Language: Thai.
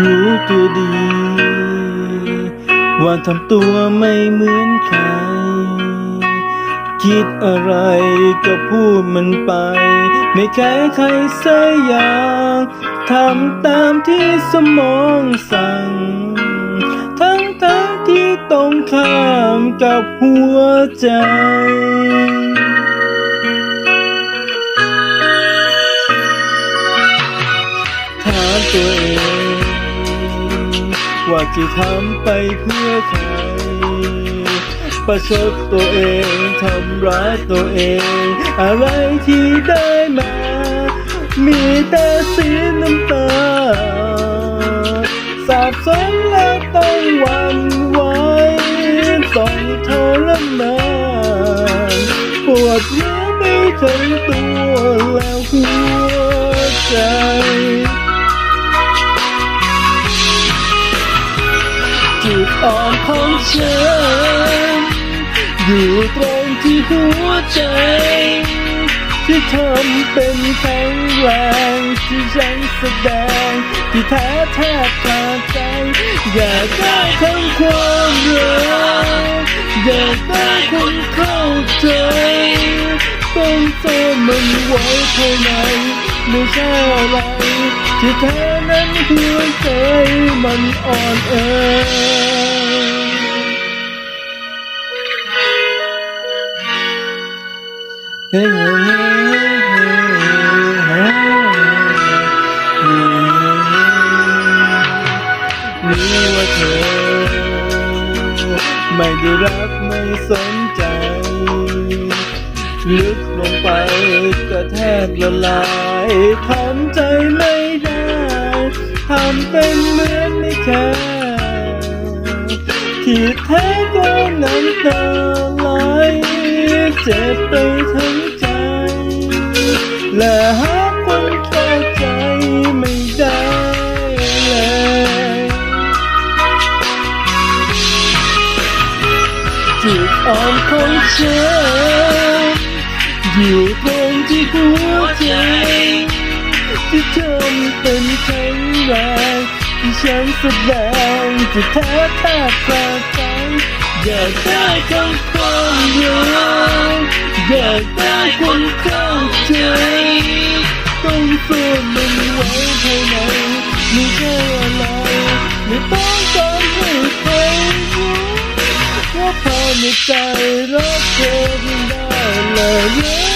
รู้ตัวดี ว่าทำตัวไม่เหมือนใคร คิดอะไรก็พูดมันไป ไม่แคร์ใครสักอย่างทำตามที่สมองสั่ง ทั้งทั้งๆที่ตรงข้ามกับหัวใจถามตัวเอง ว่าที่ทำไปเพื่อใคร ประชดตัวเองทำร้ายตัวเอง อะไรที่ได้มา มีแต่เสียน้ำตาสับสนและต้องหวันไหวต้องทรมานปวดร้าวไปทั้งตัวแล้วหัวใจ ของฉัน อยู่ตรงที่หัวใจ ที่ทำเป็นแข็งแรงที่ฉันแสดง ที่แท้แทบขาดใจ อยากได้ทั้งความรักอยากได้คนเข้าใจต้องซ่อนมันไว้ภายในไม่ใช่อะไรที่แท้นั้นหัวใจมันอ่อนแอเฮ้ย รู้ว่าเธอ ไม่ได้รักไม่สนใจ ลึกลงไปก็แทบละลายทำใจไม่ได้ทำเป็นเหมือนไม่แคร์ที่แท้ก็น้ำตาไหลเจ็บไปทั้ง และหาคนเข้าใจไม่ได้เลยจุดอ่อนของฉันอยู่ตรงที่หัวใจที่ทำเป็นแข็งแรงที่ฉันแสดงที่แท้แทบขาดใจอยากได้ทั้งความรักอยากได้คนเข้าใจ ต้องซ่อมันไว้ภายในไม่ใช่อะไรไม่ต้องการให้ใครรู้ว่าพอในใจรักเธอเพียงได้เลย